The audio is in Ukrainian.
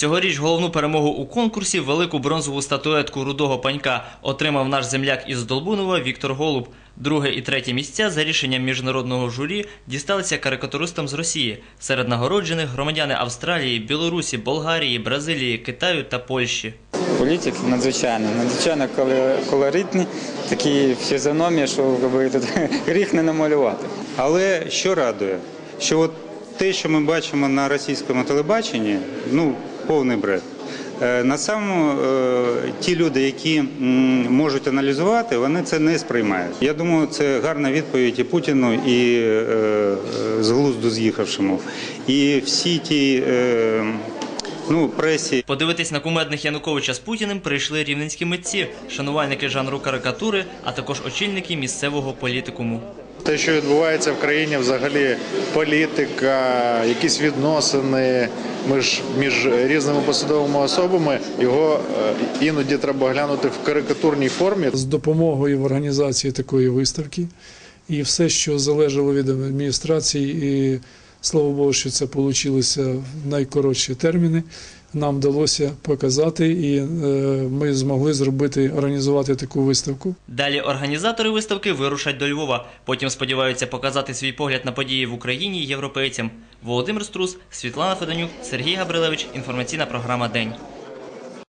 Цьогоріч головну перемогу у конкурсі велику бронзову статуетку рудого панька отримав наш земляк із Долбунова Віктор Голуб. Друге і третє місця за рішенням міжнародного журі дісталися карикатуристам з Росії. Серед нагороджених громадяни Австралії, Білорусі, Болгарії, Бразилії, Китаю та Польщі. Політик надзвичайно, надзвичайно колоритні, такі фізіономії, що якби, тут гріх не намалювати. Але що радує, що от те, що ми бачимо на російському телебаченні, ну повний бред. Е, На самому е, ті люди, які можуть аналізувати, вони це не сприймають. Я думаю, це гарна відповідь і Путіну, і е, з глузду з'їхавшому. І всі ті ну, пресі, Подивитись на кумедних Януковича з Путіним прийшли рівненські митці, шанувальники жанру карикатури, а також очільники місцевого політикуму. Те, що відбувається в країні, взагалі політика, якісь відносини між, між різними посадовими особами, його е, іноді треба глянути в карикатурній формі. з допомогою в організації такої виставки. І все, що залежало від адміністрації, і слава Богу, що це вийшло в найкоротші терміни. Нам вдалося показати, і е, ми змогли зробити організувати таку виставку. Далі організатори виставки вирушать до Львова. Потім сподіваються показати свій погляд на події в Україні європейцям. Володимир Струс, Світлана Федонюк, Сергій Габрилевич. Інформаційна програма День.